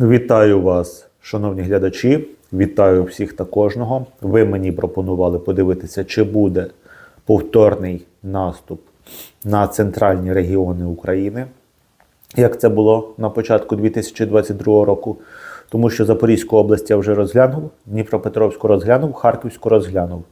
Вітаю вас, шановні глядачі. Вітаю всіх та кожного. Ви мені пропонували подивитися, чи буде повторний наступ на центральні регіони України, як це було на початку 2022 року. Тому що Запорізьку область я вже розглянув, Дніпропетровську розглянув, Харківську розглянув.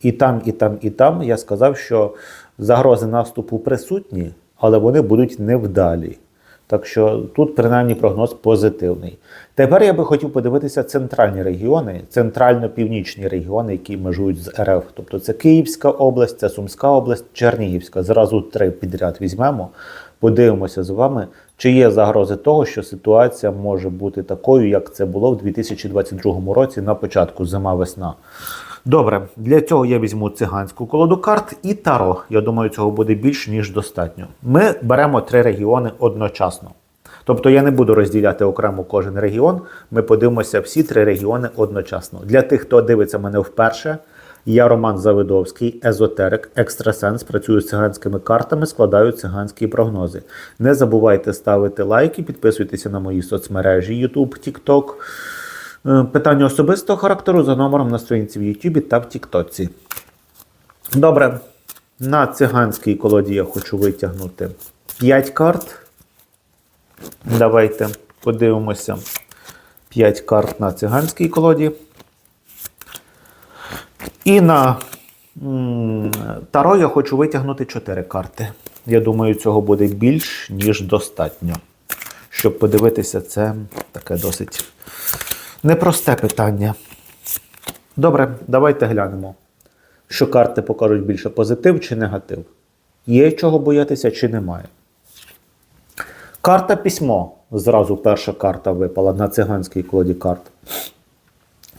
І там, і там, і там я сказав, що загрози наступу присутні, але вони будуть невдалі. Так що тут принаймні прогноз позитивний. Тепер я би хотів подивитися центральні регіони, центрально-північні регіони, які межують з РФ. Тобто це Київська область, це Сумська область, Чернігівська. Зразу три підряд візьмемо. Подивимося з вами, чи є загрози того, що ситуація може бути такою, як це було в 2022 році на початку зима-весна. Добре, для цього я візьму циганську колоду карт і таро. Я думаю, цього буде більш ніж достатньо. Ми беремо три регіони одночасно. Тобто я не буду розділяти окремо кожен регіон. Ми подивимося всі три регіони одночасно. Для тих, хто дивиться мене вперше, я Роман Завидовський, езотерик, екстрасенс, працюю з циганськими картами, складаю циганські прогнози. Не забувайте ставити лайки, підписуйтеся на мої соцмережі YouTube, TikTok. Е, Питання особистого характеру за номером на сторінці в YouTube та в Тіктоці. Добре. На циганській колоді я хочу витягнути 5 карт. Давайте подивимося 5 карт на циганській колоді. І на Таро я хочу витягнути 4 карти. Я думаю, цього буде більш ніж достатньо. Щоб подивитися, це таке досить непросте питання. Добре, давайте глянемо, що карти покажуть більше позитив чи негатив. Є чого боятися чи немає. Карта письмо. Зразу перша карта випала на циганській колоді карт.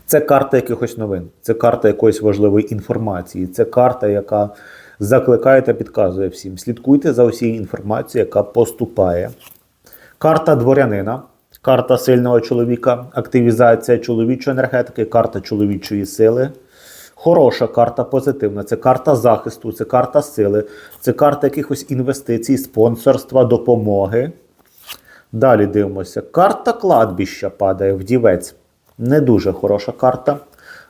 Це карта якихось новин, це карта якоїсь важливої інформації, це карта, яка закликає та підказує всім. Слідкуйте за усією інформацією, яка поступає. Карта дворянина, карта сильного чоловіка, активізація чоловічої енергетики, карта чоловічої сили. Хороша карта позитивна, це карта захисту, це карта сили, це карта якихось інвестицій, спонсорства, допомоги. Далі дивимося. Карта кладбища падає вдівець. Не дуже хороша карта.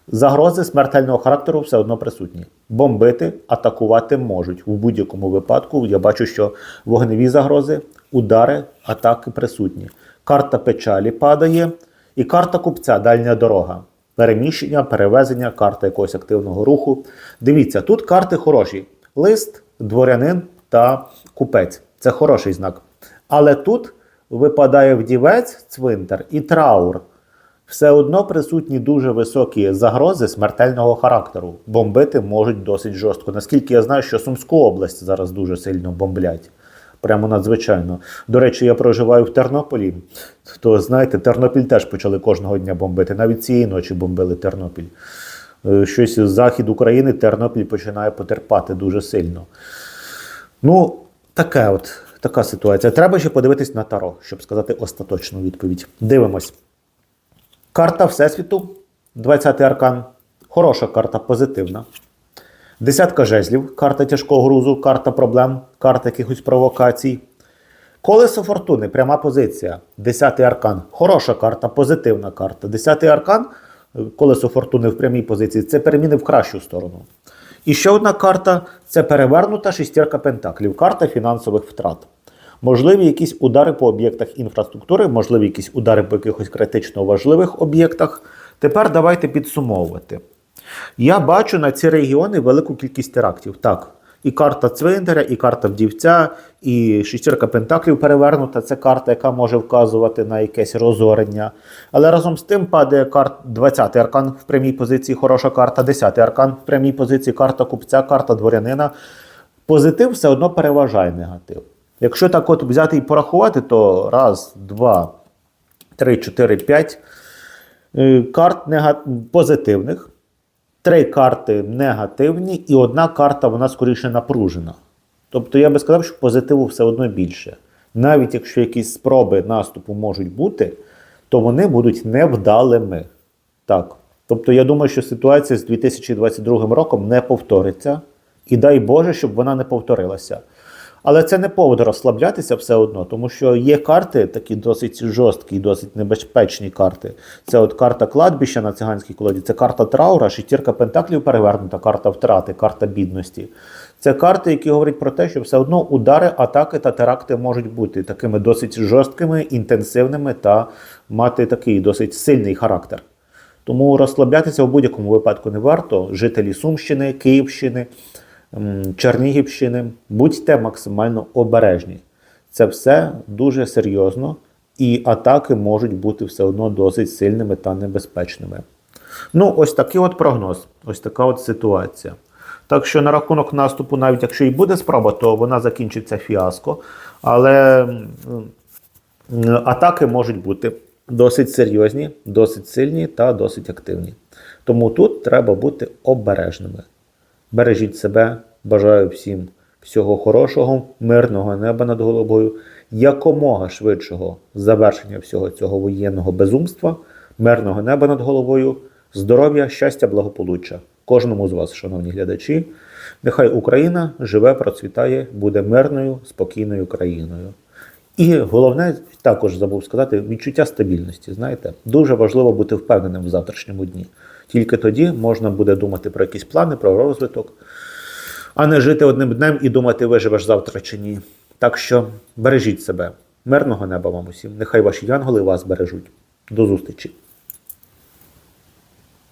Загрози смертельного характеру все одно присутні. Бомбити, атакувати можуть. В будь-якому випадку я бачу, що вогневі загрози, удари, атаки присутні. Карта печалі падає, і карта купця дальня дорога. Переміщення, перевезення, карта якогось активного руху. Дивіться, тут карти хороші: лист, дворянин та купець. Це хороший знак. Але тут випадає вдівець, цвинтар і траур. Все одно присутні дуже високі загрози смертельного характеру. Бомбити можуть досить жорстко. Наскільки я знаю, що Сумську область зараз дуже сильно бомблять. Прямо надзвичайно. До речі, я проживаю в Тернополі. То знаєте, Тернопіль теж почали кожного дня бомбити. Навіть цієї ночі бомбили Тернопіль. Е, Щось з захід України Тернопіль починає потерпати дуже сильно. Ну, таке от, така ситуація. Треба ще подивитись на Таро, щоб сказати остаточну відповідь. Дивимось. Карта Всесвіту, 20-й аркан. Хороша карта, позитивна. Десятка жезлів, карта тяжкого грузу, карта проблем, карта якихось провокацій. Колесо фортуни, пряма позиція. Десятий аркан. Хороша карта, позитивна карта. Десятий аркан, колесо фортуни в прямій позиції це переміни в кращу сторону. І ще одна карта це перевернута шістірка пентаклів, карта фінансових втрат. Можливі якісь удари по об'єктах інфраструктури, можливі якісь удари по якихось критично важливих об'єктах. Тепер давайте підсумовувати. Я бачу на ці регіони велику кількість терактів. Так, і карта цвинтаря, і карта вдівця, і шістірка пентаклів перевернута. Це карта, яка може вказувати на якесь розорення. Але разом з тим падає карт 20-й аркан в прямій позиції, хороша карта, 10-й аркан в прямій позиції, карта купця, карта дворянина. Позитив все одно переважає негатив. Якщо так от взяти і порахувати, то раз, два, три, чотири, п'ять е, карт нега... позитивних, три карти негативні, і одна карта вона скоріше напружена. Тобто я би сказав, що позитиву все одно більше. Навіть якщо якісь спроби наступу можуть бути, то вони будуть невдалими. Так. Тобто, я думаю, що ситуація з 2022 роком не повториться. І дай Боже, щоб вона не повторилася. Але це не повод розслаблятися все одно, тому що є карти, такі досить жорсткі, досить небезпечні карти. Це от карта кладбища на циганській колоді, це карта траура, шестірка пентаклів перевернута, карта втрати, карта бідності. Це карти, які говорять про те, що все одно удари, атаки та теракти можуть бути такими досить жорсткими, інтенсивними та мати такий досить сильний характер. Тому розслаблятися в будь-якому випадку не варто. Жителі Сумщини, Київщини, Чернігівщини, будьте максимально обережні. Це все дуже серйозно, і атаки можуть бути все одно досить сильними та небезпечними. Ну, ось такий от прогноз, ось така от ситуація. Так що на рахунок наступу, навіть якщо і буде спроба, то вона закінчиться фіаско. Але атаки можуть бути досить серйозні, досить сильні та досить активні. Тому тут треба бути обережними. Бережіть себе, бажаю всім всього хорошого, мирного неба над головою, якомога швидшого завершення всього цього воєнного безумства, мирного неба над головою, здоров'я, щастя, благополуччя. Кожному з вас, шановні глядачі, нехай Україна живе, процвітає, буде мирною, спокійною країною. І головне, також забув сказати, відчуття стабільності. Знаєте, дуже важливо бути впевненим в завтрашньому дні. Тільки тоді можна буде думати про якісь плани, про розвиток, а не жити одним днем і думати, виживеш завтра чи ні. Так що бережіть себе. Мирного неба вам усім. Нехай ваші янголи вас бережуть. До зустрічі!